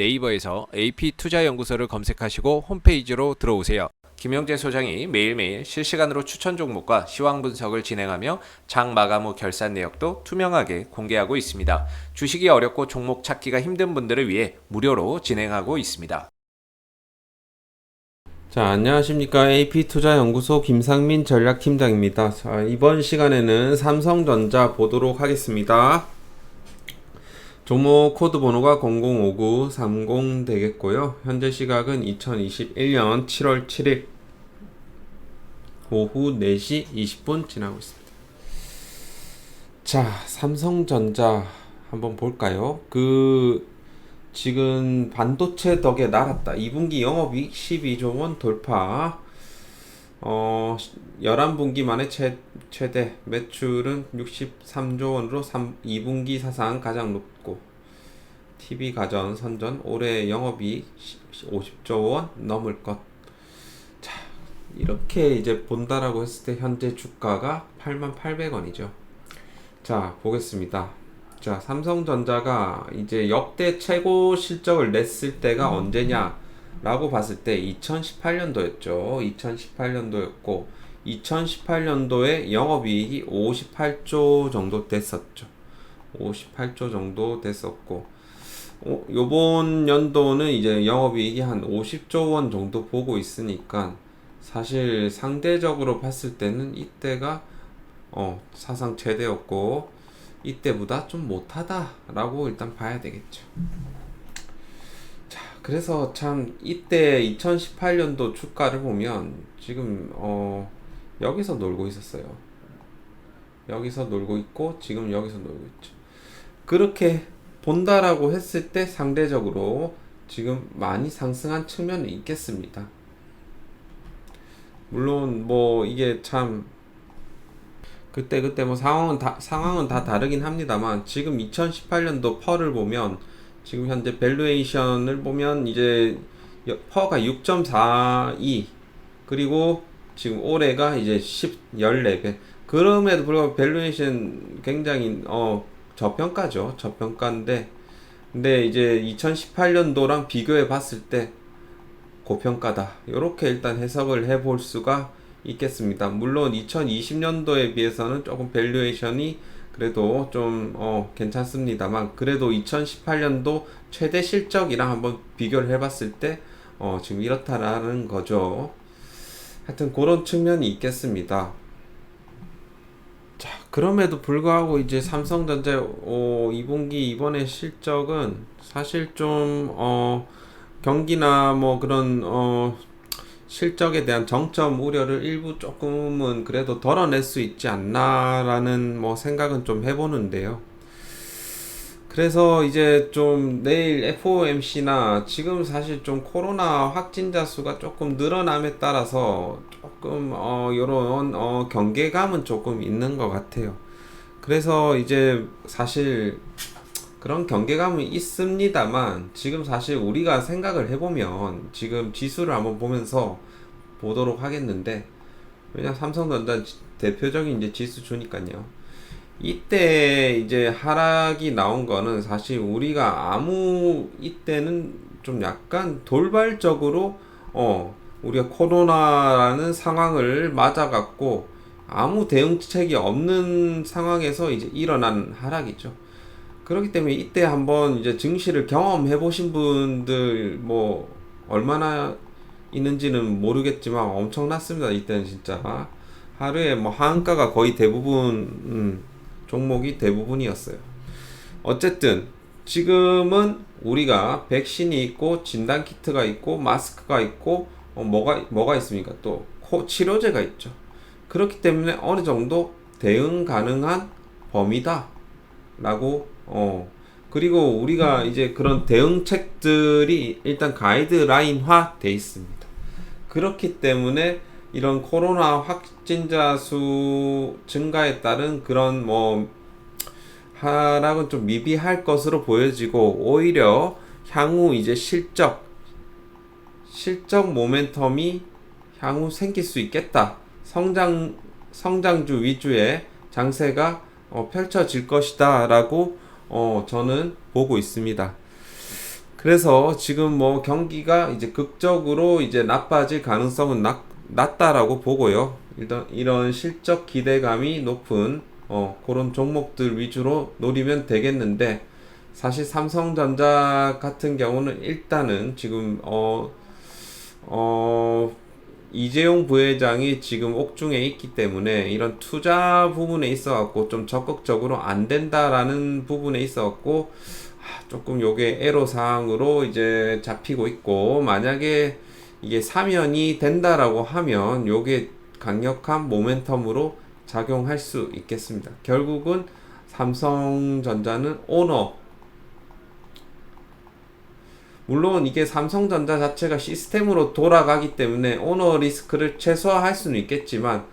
네이버에서 AP투자연구소를 검색하시고 홈페이지로 들어오세요. 김영재 소장이 매일매일 실시간으로 추천 종목과 시황 분석을 진행하며 장 마감 후 결산 내역도 투명하게 공개하고 있습니다. 주식이 어렵고 종목 찾기가 힘든 분들을 위해 무료로 진행하고 있습니다. 자, 안녕하십니까. AP투자연구소 김상민 전략팀장입니다. 자, 이번 시간에는 삼성전자 보도록 하겠습니다. 종목 코드 번호가 005930 되겠고요. 현재 시각은 2021년 7월 7일 오후 4시 20분 지나고 있습니다. 자, 삼성전자 한번 볼까요? 그 지금 반도체 덕에 날았다. 2분기 영업이익 12조 원 돌파. 어, 11분기 만에 최, 최대 매출은 63조 원으로 3, 2분기 사상 가장 높고 TV 가전 선전 올해 영업이익 50조 원 넘을 것. 자, 이렇게 이제 본다라고 했을 때 현재 주가가 88,800원이죠. 자, 보겠습니다. 자, 삼성전자가 이제 역대 최고 실적을 냈을 때가 언제냐라고 봤을 때 2018년도였죠. 2018년도였고 2018년도에 영업이익이 58조 정도 됐었죠. 58조 정도 됐었고 어, 요번 연도는 이제 영업이익이 한 50조 원 정도 보고 있으니까 사실 상대적으로 봤을 때는 이때가 어, 사상 최대였고 이때보다 좀 못하다라고 일단 봐야 되겠죠. 자, 그래서 참 이때 2018년도 주가를 보면 지금 어 여기서 놀고 있었어요. 여기서 놀고 있고 지금 여기서 놀고 있죠. 그렇게 본다라고 했을 때 상대적으로 지금 많이 상승한 측면이 있겠습니다. 물론 뭐 이게 참 그때 그때 뭐 상황은 다 상황은 다 다르긴 합니다만 지금 2018년도 펄을 보면 지금 현재 밸류에이션을 보면 이제 여- 퍼가 6.42 그리고 지금 올해가 이제 10 14배 그럼에도 불구하고 밸류에이션 굉장히 어 저평가죠 저평가인데 근데 이제 2018년도랑 비교해 봤을 때 고평가다 이렇게 일단 해석을 해 볼 수가 있겠습니다. 물론 2020년도에 비해서는 조금 밸류에이션이 그래도 좀 어, 괜찮습니다만 그래도 2018년도 최대 실적이랑 한번 비교를 해봤을 때 어, 지금 이렇다라는 거죠. 하여튼 그런 측면이 있겠습니다. 자, 그럼에도 불구하고 이제 삼성전자 어, 2분기 이번에 실적은 사실 좀 어, 경기나 뭐 그런 어, 실적에 대한 정점 우려를 일부 조금은 그래도 덜어낼 수 있지 않나라는 뭐 생각은 좀 해보는데요. 그래서 이제 좀 내일 FOMC나 지금 사실 좀 코로나 확진자 수가 조금 늘어남에 따라서 조금 어 요런 어 경계감은 조금 있는 것 같아요. 그래서 이제 사실 그런 경계감은 있습니다만 지금 사실 우리가 생각을 해보면 지금 지수를 한번 보면서 보도록 하겠는데 왜냐 삼성전자 지- 대표적인 이제 지수 주니까요. 이때 이제 하락이 나온 거는 사실 우리가 아무 이때는 좀 약간 돌발적으로 어 우리가 코로나라는 상황을 맞아갖고 아무 대응책이 없는 상황에서 이제 일어난 하락이죠. 그렇기 때문에 이때 한번 이제 증시를 경험해 보신 분들 뭐 얼마나 있는지는 모르겠지만 엄청났습니다. 이때는 진짜 하루에 뭐 한가가 거의 대부분 음, 종목이 대부분이었어요. 어쨌든 지금은 우리가 백신이 있고 진단 키트가 있고 마스크가 있고 어, 뭐가 뭐가 있습니까? 또 코- 치료제가 있죠. 그렇기 때문에 어느 정도 대응 가능한 범위다라고 어 그리고 우리가 이제 그런 대응책들이 일단 가이드라인화 돼 있습니다. 그렇기 때문에 이런 코로나 확진자 수 증가에 따른 그런 뭐 하락은 좀 미비할 것으로 보여지고 오히려 향후 이제 실적 실적 모멘텀이 향후 생길 수 있겠다. 성장 성장주 위주의 장세가 어, 펼쳐질 것이다라고 어, 저는 보고 있습니다. 그래서 지금 뭐 경기가 이제 극적으로 이제 나빠질 가능성은 낮, 낮다라고 보고요. 일단 이런 실적 기대감이 높은 어, 그런 종목들 위주로 노리면 되겠는데 사실 삼성전자 같은 경우는 일단은 지금 어, 어, 이재용 부회장이 지금 옥중에 있기 때문에 이런 투자 부분에 있어 갖고 좀 적극적으로 안 된다라는 부분에 있어 갖고 아, 조금 요게 애로 사항으로 이제 잡히고 있고 만약에 이게 사면이 된다라고 하면 요게 강력한 모멘텀으로 작용할 수 있겠습니다. 결국은 삼성전자는 오너 물론 이게 삼성전자 자체가 시스템으로 돌아가기 때문에 오너 리스크를 최소화할 수는 있겠지만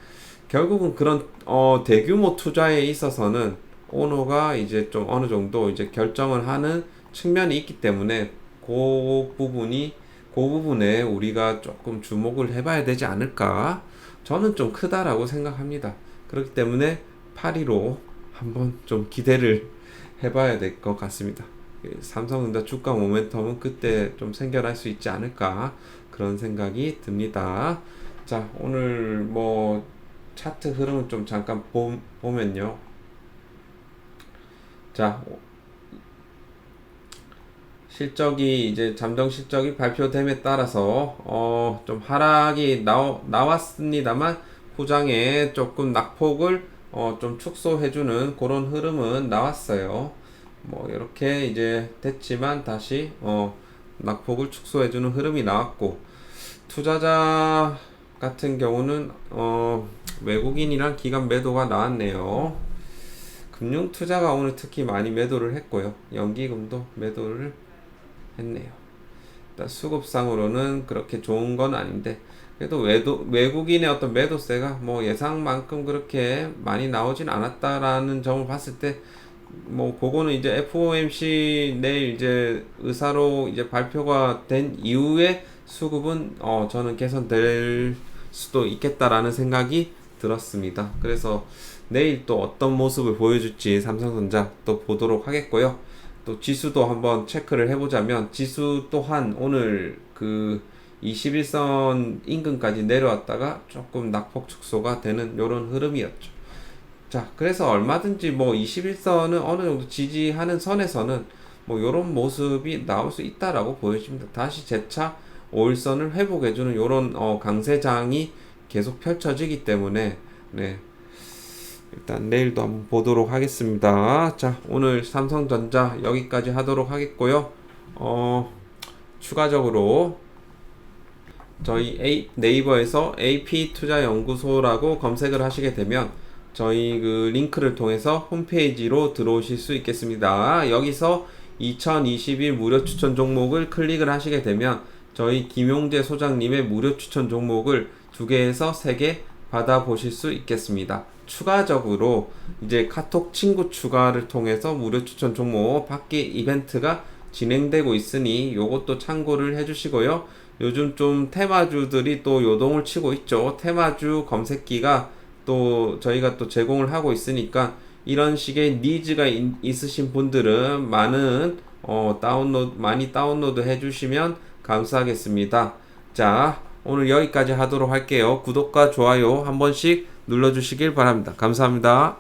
결국은 그런 어, 대규모 투자에 있어서는 오너가 이제 좀 어느 정도 이제 결정을 하는 측면이 있기 때문에 그 부분이 그 부분에 우리가 조금 주목을 해봐야 되지 않을까 저는 좀 크다라고 생각합니다. 그렇기 때문에 8위로 한번 좀 기대를 해봐야 될 것 같습니다. 그 삼성전자 주가 모멘텀은 그때 좀 생겨날 수 있지 않을까 그런 생각이 듭니다. 자 오늘 뭐 차트 흐름을 좀 잠깐 보, 보면요. 자 실적이 이제 잠정 실적이 발표됨에 따라서 어 좀 하락이 나오, 나왔습니다만 후장에 조금 낙폭을 어 좀 축소해주는 그런 흐름은 나왔어요. 뭐 이렇게 이제 됐지만 다시 어 낙폭을 축소해주는 흐름이 나왔고 투자자 같은 경우는 어 외국인이랑 기관 매도가 나왔네요. 금융 투자가 오늘 특히 많이 매도를 했고요. 연기금도 매도를 했네요. 일단 수급상으로는 그렇게 좋은 건 아닌데 그래도 외도, 외국인의 어떤 매도세가 뭐 예상만큼 그렇게 많이 나오진 않았다라는 점을 봤을 때 뭐 그거는 이제 FOMC 내일 이제 의사로 이제 발표가 된 이후에 수급은 어 저는 개선될 수도 있겠다라는 생각이 들었습니다. 그래서 내일 또 어떤 모습을 보여줄지 삼성전자 또 보도록 하겠고요. 또 지수도 한번 체크를 해보자면 지수 또한 오늘 그 21선 인근까지 내려왔다가 조금 낙폭 축소가 되는 이런 흐름이었죠. 자, 그래서 얼마든지 뭐 21선은 어느 정도 지지하는 선에서는 뭐 이런 모습이 나올 수 있다라고 보여집니다. 다시 재차 5일선을 회복해주는 이런 어, 강세장이 계속 펼쳐지기 때문에 네. 일단 내일도 한번 보도록 하겠습니다. 자, 오늘 삼성전자 여기까지 하도록 하겠고요. 어, 추가적으로 저희 A, 네이버에서 AP 투자 연구소라고 검색을 하시게 되면 저희 그 링크를 통해서 홈페이지로 들어오실 수 있겠습니다. 여기서 2021 무료 추천 종목을 클릭을 하시게 되면 저희 김용재 소장님의 무료 추천 종목을 두 개에서 세개 받아보실 수 있겠습니다. 추가적으로 이제 카톡 친구 추가를 통해서 무료 추천 종목 받기 이벤트가 진행되고 있으니 요것도 참고를 해주시고요. 요즘 좀 테마주들이 또 요동을 치고 있죠. 테마주 검색기가 또 저희가 또 제공을 하고 있으니까 이런 식의 니즈가 있, 있으신 분들은 많은 어, 다운로드 많이 다운로드 해주시면 감사하겠습니다. 자 오늘 여기까지 하도록 할게요. 구독과 좋아요 한 번씩 눌러주시길 바랍니다. 감사합니다.